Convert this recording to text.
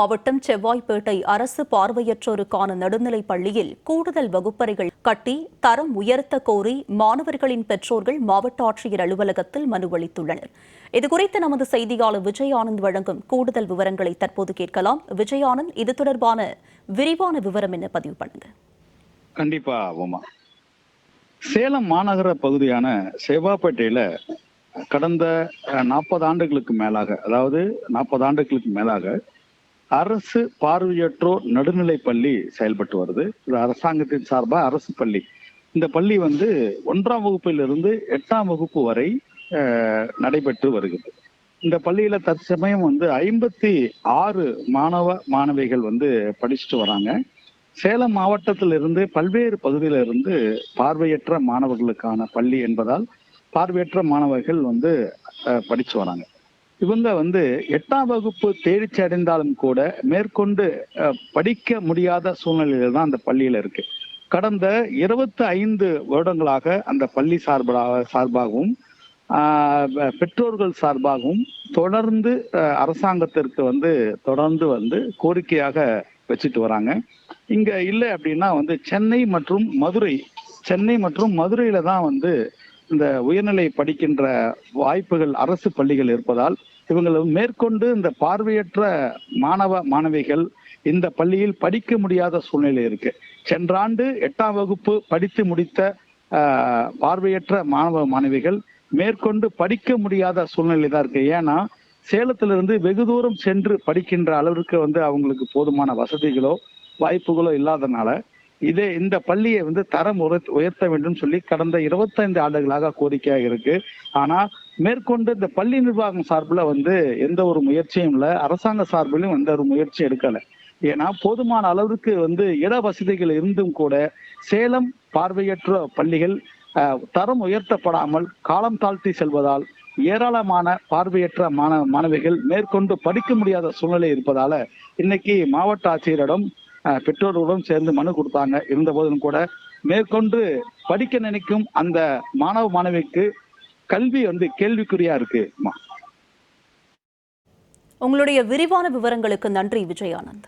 மாவட்டம் செவ்வாய்ப்பேட்டை அரசு பார்வையற்றோருக்கான நடுநிலைப் பள்ளியில் கூடுதல் வகுப்பறைகள் கட்டி தரம் உயர்த்த கோரி மாணவர்களின் பெற்றோர்கள் மாவட்ட ஆட்சியர் அலுவலகத்தில் மனு அளித்துள்ளனர். இதுகுறித்து நமது செய்தியாளர் விஜய் ஆனந்த் வழங்கும் கூடுதல் விவரங்களை தற்போது கேட்கலாம். விஜய் ஆனந்த் இது தொடர்பான விரிவான விவரம் என்ன பதிவு பண்ணுங்க. கண்டிப்பா உமா. சேலம் மாநகர பகுதியான சேவாப்பேட்டையில கடந்த நாற்பது ஆண்டுகளுக்கு மேலாக அதாவது நாற்பது ஆண்டுகளுக்கு மேலாக அரசு பார்வையற்றோர் நடுநிலை பள்ளி செயல்பட்டு வருது. இது அரசாங்கத்தின் சார்பாக அரசு பள்ளி. இந்த பள்ளி வந்து ஒன்றாம் வகுப்பிலிருந்து எட்டாம் வகுப்பு வரை நடைபெற்று வருகிறது. இந்த பள்ளியில தற்சமயம் வந்து ஐம்பத்தி ஆறு மாணவ மாணவிகள் வந்து படிச்சுட்டு வராங்க. சேலம் மாவட்டத்தில் இருந்து பல்வேறு பகுதியிலிருந்து பார்வையற்ற மாணவர்களுக்கான பள்ளி என்பதால் பார்வையற்ற மாணவர்கள் வந்து படிச்சு வராங்க. இவங்க வந்து எட்டாம் வகுப்பு தேர்ச்சி அடைந்தாலும் கூட மேற்கொண்டு படிக்க முடியாத சூழ்நிலையில தான் அந்த பள்ளியில இருக்கு. கடந்த இருபத்தி ஐந்து வருடங்களாக அந்த பள்ளி சார்பாக சார்பாகவும் பெற்றோர்கள் சார்பாகவும் தொடர்ந்து அரசாங்கத்திற்கு வந்து தொடர்ந்து வந்து கோரிக்கையாக வச்சுட்டு வராங்க. இங்க இல்லை அப்படின்னா வந்து சென்னை மற்றும் மதுரை சென்னை மற்றும் மதுரையில தான் வந்து இந்த உயர்நிலை படிக்கின்ற வாய்ப்புகள் அரசு பள்ளிகள் இருப்பதால் இவங்களை மேற்கொண்டு இந்த பார்வையற்ற மாணவ மாணவிகள் இந்த பள்ளியில் படிக்க முடியாத சூழ்நிலை இருக்கு. சென்ற ஆண்டு எட்டாம் வகுப்பு படித்து முடித்த பார்வையற்ற மாணவ மாணவிகள் மேற்கொண்டு படிக்க முடியாத சூழ்நிலை தான் இருக்கு. ஏன்னா சேலத்திலிருந்து வெகு தூரம் சென்று படிக்கின்ற அளவிற்கு வந்து அவங்களுக்கு போதுமான வசதிகளோ வாய்ப்புகளோ இல்லாதனால இதே இந்த பள்ளியை வந்து தரம் உயர்த்த- உயர்த்த வேண்டும் சொல்லி கடந்த 25 ஆண்டுகளாக கோரிக்கையாக இருக்கு. ஆனா மேற்கொண்டு இந்த பள்ளி நிர்வாகம் சார்பில் வந்து எந்த ஒரு முயற்சியும் இல்லை. அரசாங்க சார்பிலும் எந்த ஒரு முயற்சியும் எடுக்கல. ஏன்னா போதுமான அளவிற்கு வந்து இட வசதிகள் இருந்தும் கூட சேலம் பார்வையற்ற பள்ளிகள் தரம் உயர்த்தப்படாமல் காலம் தாழ்த்தி செல்வதால் ஏராளமான பார்வையற்ற மாணவ மாணவிகள் மேற்கொண்டு படிக்க முடியாத சூழ்நிலை இருப்பதால இன்னைக்கு மாவட்ட ஆட்சியரிடம் பெற்றோர்களுடன் சேர்ந்து மனு கொடுத்தாங்க. இருந்த போதிலும் கூட மேற்கொண்டு படிக்க நினைக்கும் அந்த மாணவ மாணவிக்கு கல்வி வந்து கேள்விக்குறியா இருக்கு உங்களுடைய விரிவான விவரங்களுக்கு நன்றி விஜயானந்த்.